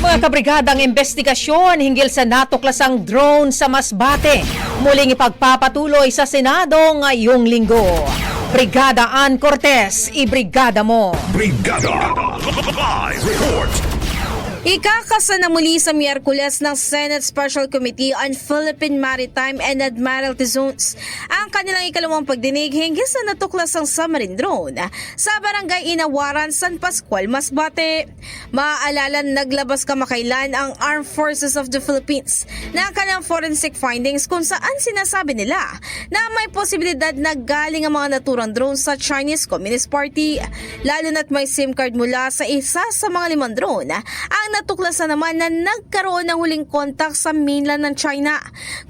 Mga kabrigadang investigasyon hinggil sa natuklasang drone sa Masbate. Muling ipagpapatuloy sa Senado ngayong linggo. Brigada Ann Cortez, ibrigada mo. Brigada Live Report Ikakasa na muli sa Miyerkules ng Senate Special Committee on Philippine Maritime and Admiralty Zones ang kanilang ikalawang pagdinig hinggil sa natuklasang submarine drone sa barangay Inawaran, San Pascual, Masbate. Maaalala naglabas kamakailan ang Armed Forces of the Philippines na kanilang forensic findings kung saan sinasabi nila na may posibilidad na galing ang mga naturang drone sa Chinese Communist Party. Lalo na't may SIM card mula sa isa sa mga limang drone ang natuklasan naman na nagkaroon ng huling kontak sa mainland ng China.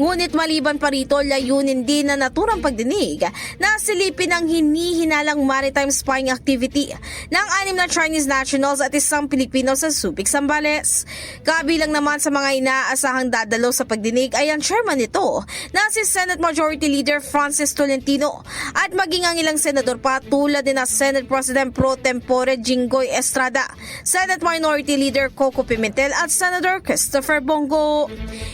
Ngunit maliban pa rito, layunin din na naturang pagdinig na silipin ang hinihinalang maritime spying activity ng anim na Chinese nationals at isang Pilipino sa Subic, Zambales. Kabilang naman sa mga inaasahang dadalo sa pagdinig ay ang chairman nito na si Senate Majority Leader Francis Tolentino at maging ang ilang senador pa tulad din na Senate President Pro Tempore Jinggoy Estrada, Senate Minority Leader Coco Pimentel at Senator Christopher Bongo.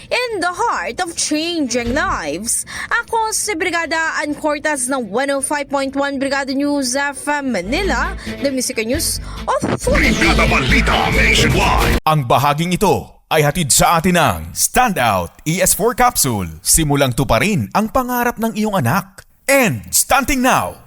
In the heart of changing lives, ako si Brigada Ann Cortez ng 105.1 Brigada News FM Manila, the Music News Authority. Brigada Balita Nationwide Ang bahaging ito ay hatid sa atin ng Standout ES4 Capsule. Simulang tuparin ang pangarap ng iyong anak. And stunting now